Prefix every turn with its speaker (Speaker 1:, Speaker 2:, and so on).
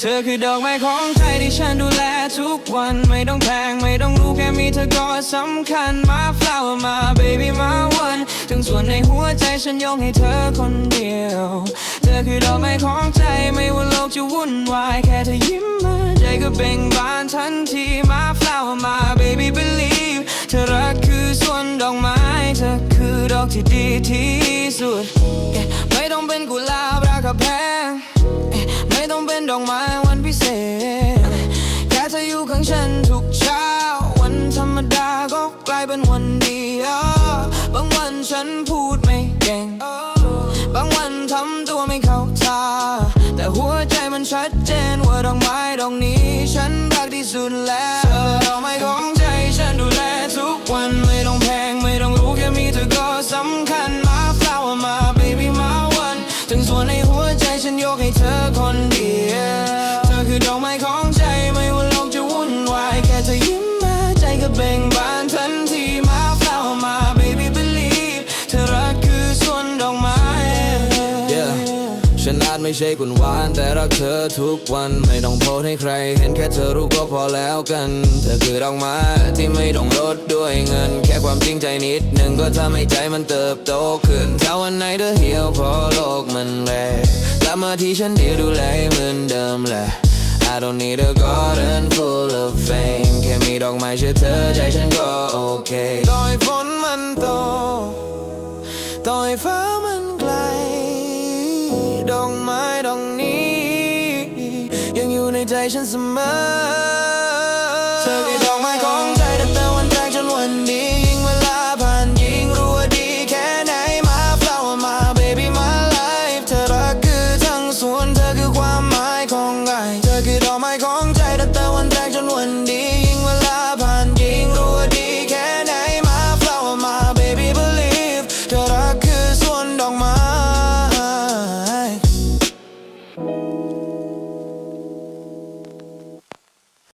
Speaker 1: เธอคือดอกไม้ของใจที่ฉันดูแลทุกวันไม่ต้องแพงไม่ต้องรู้แค่มีเธอก็สำคัญมา flower มา baby มาวันถึงส่วนในหัวใจฉันยกให้เธอคนเดียว เธอคือดอกไม้ของใจไม่ว่าโลกจะวุ่นวายแค่เธอยิ้มมาใจก็เบ่งบานทันทีมา flower มา baby believe เธอ อกที่ดีที่สุด ไม่ต้องเป็นกุหลาบราคาแพง ไม่ต้องเป็นดอกไม้วันพิเศษ แค่เธออยู่ข้างฉันทุกเช้า วันธรรมดาก็กลายเป็นวันดีอะบางวันฉันพูดไม่เก่ง บางวันทำตัวไม่เข้าท่า แต่หัวใจมันชัดเจนว่าดอกไม้ดอกนี้ ฉันรักที่สุดแล้ว จก็เบ่งบานทันทีมา flower มา baby believe เธอรักคือส่วนดอกไม้
Speaker 2: Yeah ฉันอาจไม่ใช่คนหวาน แต่รักเธอทุกวันไม่ต้องโพสให้ใคร เห็นแค่เธอรู้ก็พอแล้วกัน เธอคือดอกไม้ที่ไม่ต้องลดด้วยเงิน แค่ความจริงใจนิดหนึ่งก็ทำให้ใจมันเติบโตขึ้นถ้าวันไหนเธอเหี่ยวเพอโลกมันแลกลับมาที่ฉันเดียวดูแลเหมือนเดิมแหละ I don't need a garden full of fame แค่มีดอกไม้เชื่อเธอใจฉันก็โอเค
Speaker 1: ต่อยฝนมันโตต่อยฟ้ามันไกล ดอกไม้ดอกนี้ ยังอยู่ในใจฉันเสมอ Thank you.